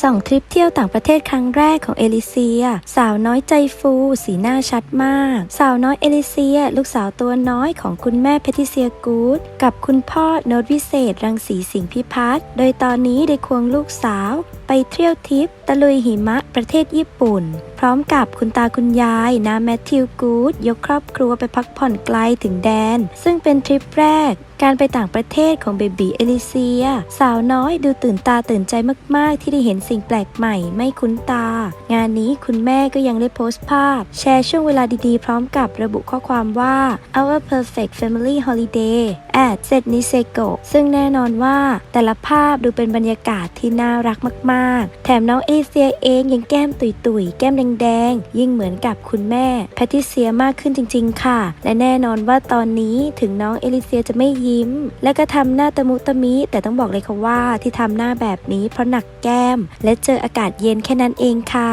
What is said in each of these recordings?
ส่องทริปเที่ยวต่างประเทศครั้งแรกของเอลิเซีย สาวน้อยใจฟูสีหน้าชัดมาก สาวน้อยเอลิเซีย ลูกสาวตัวน้อยของคุณแม่เพทิเซียกูดกับคุณพ่อโนดวิเศษ รังสีสิงห์พิพัฒน์โดยตอนนี้ได้ควงลูกสาว ไปเที่ยวทริปตะลุยหิมะประเทศญี่ปุ่น พร้อมกับคุณตาคุณยายนาแมทธิวกูดยกครอบครัวไปพักผ่อนไกลถึงแดน ซึ่งเป็นทริปแรกการไปต่างประเทศของเบบีเอลิเซีย สาวน้อยดูตื่นตาตื่นใจมาก ๆ ที่ได้เห็นสิ่งแปลกใหม่ไม่คุ้นตา งานนี้คุณแม่ก็ยังได้โพสต์ภาพ แชร์ช่วงเวลาดี ๆ พร้อมกับระบุข้อความว่า our perfect family holiday at s e t n i s e k o ซึ่งแน่นอนว่าแต่ละภาพดูเป็นบรรยากาศที่น่ารักมาก ๆ แถมน้องเอลิเซียเองยังแก้มตุยๆ แก้มแดง ยิ่งเหมือนกับคุณแม่แพทิเซียมากขึ้นจริง ๆ ค่ะ และแน่นอนว่าตอนนี้ถึงน้องเอลิเซียจะไม่ยิ้ม และก็ทำหน้าตะมุตะมิแต่ต้องบอกเลยค่ะว่าที่ทำหน้าแบบนี้เพราะหนักแก้ ม และเจออากาศเย็นแค่นั้นเองค่ะ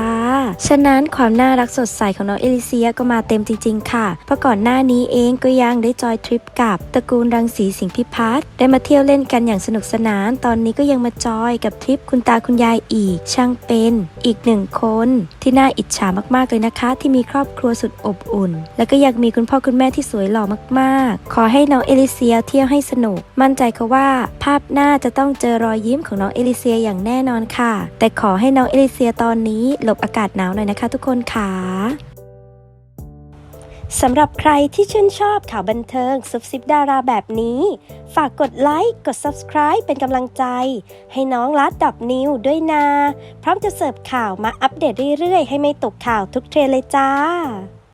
ฉะนั้นความน่ารักสดใสของน้องเอลิเซียก็มาเต็มจริง ๆ ค่ะ เพราะก่อนหน้านี้เองก็ยังได้จอยทริปกับตระกูลรังสีสิงห์พิพัฒน์ได้มาเที่ยวเล่นกันอย่างสนุกสนาน ตอนนี้ก็ยังมาจอยกับทริปคุณตาคุณยายอีก ช่างเป็นอีกหนึ่งคน ที่น่าอิจฉามากๆเลยนะคะ ที่มีครอบครัวสุดอบอุ่น แล้วก็ยังมีคุณพ่อคุณแม่ที่สวยหล่อมากๆ ขอให้น้องเอลิเซียเที่ยวให้สนุก มั่นใจค่ะว่า ภาพหน้าจะต้องเจอรอยยิ้มของน้องเอลิเซียอย่างแน่นอนค่ะแต่ขอให้น้องเอลิเซียตอนนี้หลบอากาศหนาวหน่อยนะคะ ทุกคนค่ะสำหรับใครที่ชื่นชอบข่าวบันเทิงซุบซิบดาราแบบนี้ ฝากกดไลค์ กด Subscribe เป็นกำลังใจ ให้น้องลัดดอกนิวด้วยนะพร้อมจะเสิร์ฟข่าวมาอัปเดตเรื่อยๆ ให้ไม่ตกข่าวทุกเทรนเลยจ้า